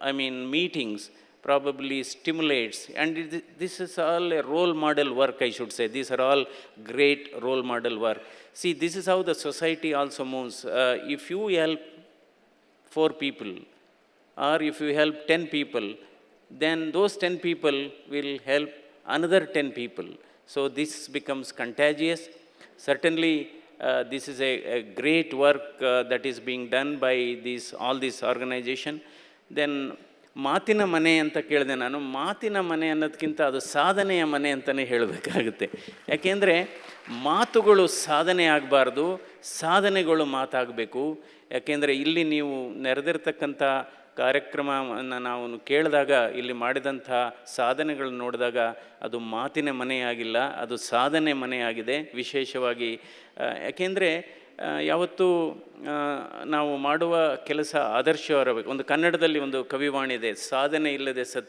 I mean, meetings probably stimulates, and this is all a role model work, I should say. These are all great role model work. See, this is how the society also moves. Uh, if you help four people, or if you help 10 people, then those 10 people will help another 10 people. So this becomes contagious. Certainly, uh, this is a, a great work uh, that is being done by these, all this organization. Then ಮಾತಿನ ಮನೆ ಅಂತ ಕೇಳಿದೆ ನಾನು. ಮಾತಿನ ಮನೆ ಅನ್ನೋದಕ್ಕಿಂತ ಅದು ಸಾಧನೆಯ ಮನೆ ಅಂತಲೇ ಹೇಳಬೇಕಾಗುತ್ತೆ. ಯಾಕೆಂದರೆ ಮಾತುಗಳು ಸಾಧನೆ ಆಗಬಾರ್ದು, ಸಾಧನೆಗಳು ಮಾತಾಗಬೇಕು. ಯಾಕೆಂದರೆ ಇಲ್ಲಿ ನೀವು ನೆರೆದಿರ್ತಕ್ಕಂಥ ಕಾರ್ಯಕ್ರಮವನ್ನು ನಾವು ಕೇಳಿದಾಗ, ಇಲ್ಲಿ ಮಾಡಿದಂಥ ಸಾಧನೆಗಳನ್ನ ನೋಡಿದಾಗ ಅದು ಮಾತಿನ ಮನೆಯಾಗಿಲ್ಲ, ಅದು ಸಾಧನೆ ಮನೆಯಾಗಿದೆ ವಿಶೇಷವಾಗಿ. ಯಾಕೆಂದರೆ ಯಾವತ್ತೂ ನಾವು ಮಾಡುವ ಕೆಲಸ ಆದರ್ಶವಾಗಬೇಕು. ಒಂದು ಕನ್ನಡದಲ್ಲಿ ಒಂದು ಕವಿವಾಣಿ ಇದೆ ಸಾಧನೆ ಇಲ್ಲದೆ ಸತ್